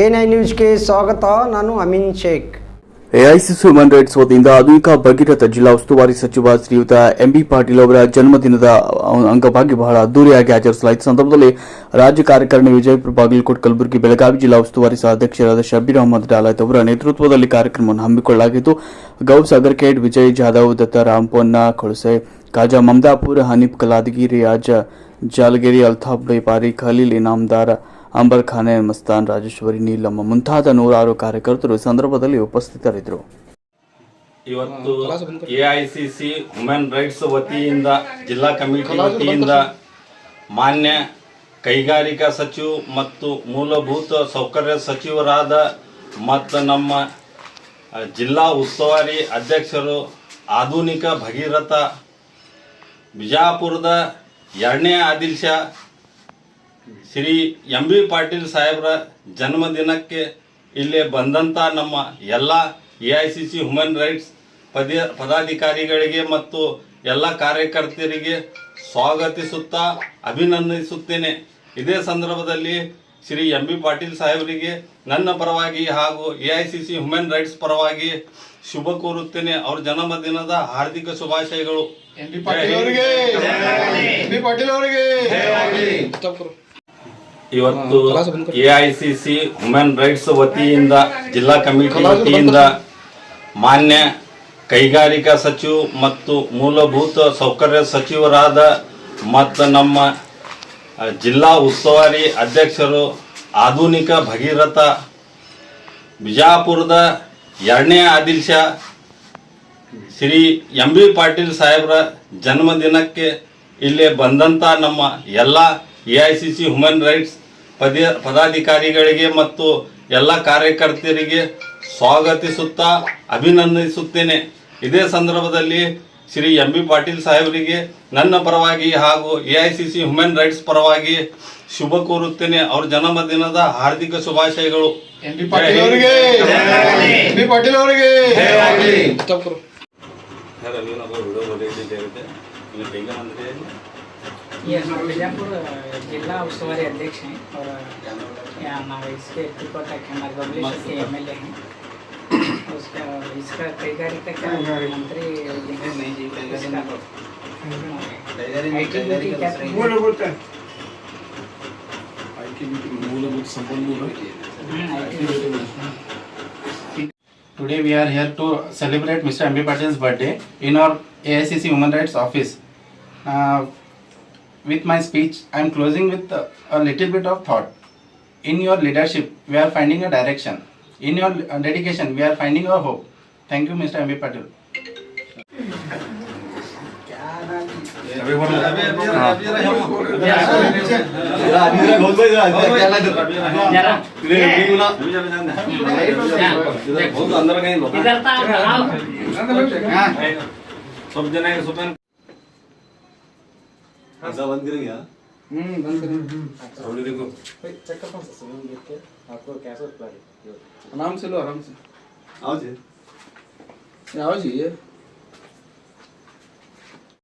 N I ನ್ಯೂಸ್ಗೆ ಸ್ವಾಗತ, ನಾನು Amin Shaikh. AICC human rights ವತಿಯಿಂದ ಆಧುನಿಕ ಭಗೀರಥ ಜಿಲ್ಲಾ ಉಸ್ತುವಾರಿ ಸಚಿವ ಶ್ರೀಯುತ ಎಂಬಿ ಪಾಟೀಲ್ ಅವರ ಜನ್ಮದಿನದ ಅಂಗವಾಗಿ ಬಹಳ ಅದ್ದೂರಿಯಾಗಿ ಆಚರಿಸಲಾಯಿತು. ಸಂದರ್ಭದಲ್ಲಿ ರಾಜ್ಯ ಕಾರ್ಯಕಾರಿಣಿ ವಿಜಯಪುರ ಬಾಗಲಕೋಟೆ ಕಲಬುರಗಿ ಬೆಳಗಾವಿ ಜಿಲ್ಲಾ ಉಸ್ತುವಾರಿ ಅಧ್ಯಕ್ಷರಾದ ಶಬೀರ್ ಅಹಮದ್ ಡಾಲತ್ ಅವರ ನೇತೃತ್ವದಲ್ಲಿ ಕಾರ್ಯಕ್ರಮವನ್ನು ಹಮ್ಮಿಕೊಳ್ಳಲಾಗಿತ್ತು. ಗೌಸ್ ಸಗರ್ಕೇಟ್ ವಿಜಯ್ ಜಾಧವ್, ದತ್ತ ರಾಮ್ಪೊನ್ನ, ಕೊಳಸೆ, ಖಾಜಾ ಮಮದಾಪುರ್, ಹನೀಫ್ ಕಲಾದಗಿ ರಿಯಾಜ ಜಾಲಗಿರಿ, ಅಲ್ತಾಫ್ ಬೈಪಾರಿ, ಖಲೀಲ್, ಇನಾಮ್ದಾರ್ ಅಂಬರ್ ಖಾನೆ ಮಸ್ತಾನ್, ರಾಜೇಶ್ವರಿ, ನೀಲಮ್ಮ ಮುಂತಾದ ನೂರಾರು ಕಾರ್ಯಕರ್ತರು ಸಂದರ್ಭದಲ್ಲಿ ಉಪಸ್ಥಿತರಿದ್ದರು. ಇವತ್ತು A I C C women rights ವತಿಯಿಂದ, ಜಿಲ್ಲಾ ಕಮಿಟಿ ವತಿಯಿಂದ ಮಾನ್ಯ ಕೈಗಾರಿಕಾ ಸಚಿವ ಮತ್ತು ಮೂಲಭೂತ ಸೌಕರ್ಯ ಸಚಿವರಾದ ಮತ್ತು ನಮ್ಮ ಜಿಲ್ಲಾ ಉಸ್ತುವಾರಿ ಅಧ್ಯಕ್ಷರು ಆಧುನಿಕ ಭಗೀರಥ ಬಿಜಾಪುರದ ಎರಡನೇ ಆದಿಲ್ ಶ್ರೀ ಎಂ ಬಿ ಪಾಟೀಲ್ ಸಾಹೇಬ್ರ ಜನ್ಮದಿನಕ್ಕೆ ಇಲ್ಲಿ ಬಂದಂಥ ನಮ್ಮ ಎಲ್ಲ A I C C human rights ಪದ ಪದಾಧಿಕಾರಿಗಳಿಗೆ ಮತ್ತು ಎಲ್ಲ ಕಾರ್ಯಕರ್ತರಿಗೆ ಸ್ವಾಗತಿಸುತ್ತಾ ಅಭಿನಂದಿಸುತ್ತೇನೆ. ಇದೇ ಸಂದರ್ಭದಲ್ಲಿ ಶ್ರೀ ಎಂ ಬಿ ಪಾಟೀಲ್ ಸಾಹೇಬರಿಗೆ ನನ್ನ ಪರವಾಗಿ ಹಾಗೂ A I C C human rights ಪರವಾಗಿ ಶುಭ ಕೋರುತ್ತೇನೆ. ಅವ್ರ ಜನ್ಮದಿನದ ಹಾರ್ದಿಕ ಶುಭಾಶಯಗಳು. ಎಂ ಬಿ ಪಾಟೀಲ್ ಅವರಿಗೆ ಎಂ ಬಿ ಪಾಟೀಲ್ ಅವರಿಗೆ ಇವತ್ತು A I C C women rights ವತಿಯಿಂದ ಜಿಲ್ಲಾ ಕಮಿಟಿ ವತಿಯಿಂದ ಮಾನ್ಯ ಕೈಗಾರಿಕಾ ಸಚಿವ ಮತ್ತು ಮೂಲಭೂತ ಸೌಕರ್ಯ ಸಚಿವರಾದ ಮತ್ತು ನಮ್ಮ ಜಿಲ್ಲಾ ಉಸ್ತುವಾರಿ ಅಧ್ಯಕ್ಷರು ಆಧುನಿಕ ಭಗೀರಥ ಬಿಜಾಪುರದ ಎರಡನೇ ಆದಿಶ ಶ್ರೀ ಎಂ ಬಿ ಪಾಟೀಲ್ ಸಾಹೇಬರ ಜನ್ಮದಿನಕ್ಕೆ ಇಲ್ಲಿ ಬಂದಂಥ ನಮ್ಮ ಎಲ್ಲ A I C C human rights ಪದ ಪದಾಧಿಕಾರಿಗಳಿಗೆ ಮತ್ತು ಎಲ್ಲ ಕಾರ್ಯಕರ್ತರಿಗೆ ಸ್ವಾಗತಿಸುತ್ತಾ ಅಭಿನಂದಿಸುತ್ತೇನೆ. ಇದೇ ಸಂದರ್ಭದಲ್ಲಿ ಶ್ರೀ ಎಂ ಬಿ ಪಾಟೀಲ್ ಸಾಹೇಬರಿಗೆ ನನ್ನ ಪರವಾಗಿ ಹಾಗೂ A I C C human rights ಪರವಾಗಿ ಶುಭ ಕೋರುತ್ತೇನೆ. ಅವ್ರ ಜನ್ಮದಿನದ ಹಾರ್ದಿಕ ಶುಭಾಶಯಗಳು. ಎಂ ಬಿ ಪಾಟೀಲ್ ಅವರಿಗೆ. ये हम बीजापुर जिला उस्तवारी अध्यक्ष हैं और यहाँ हमारे इसके त्रिपाठा के हमारे बबलेश्वर के एम एल ए हैं उसका इसका कईगारी का क्या मंत्री मूलभूत संपन्न Today we are here to celebrate Patil's birthday in our in our AICC Human with my speech, I am closing with a, a little bit of thought. In your leadership, we are finding a direction. In your uh, dedication, we are finding a hope. Thank you, Mr. M.B. Patil. हाँ। ऐसा बंद करेंगे यहाँ हम्म बंद करेंगे। अच्छा सामने देखो। भाई चेक करता हूँ सर देख के आपको कैसा रिप्लाई आराम से लो आराम से। आओ जी। आओ जी ये।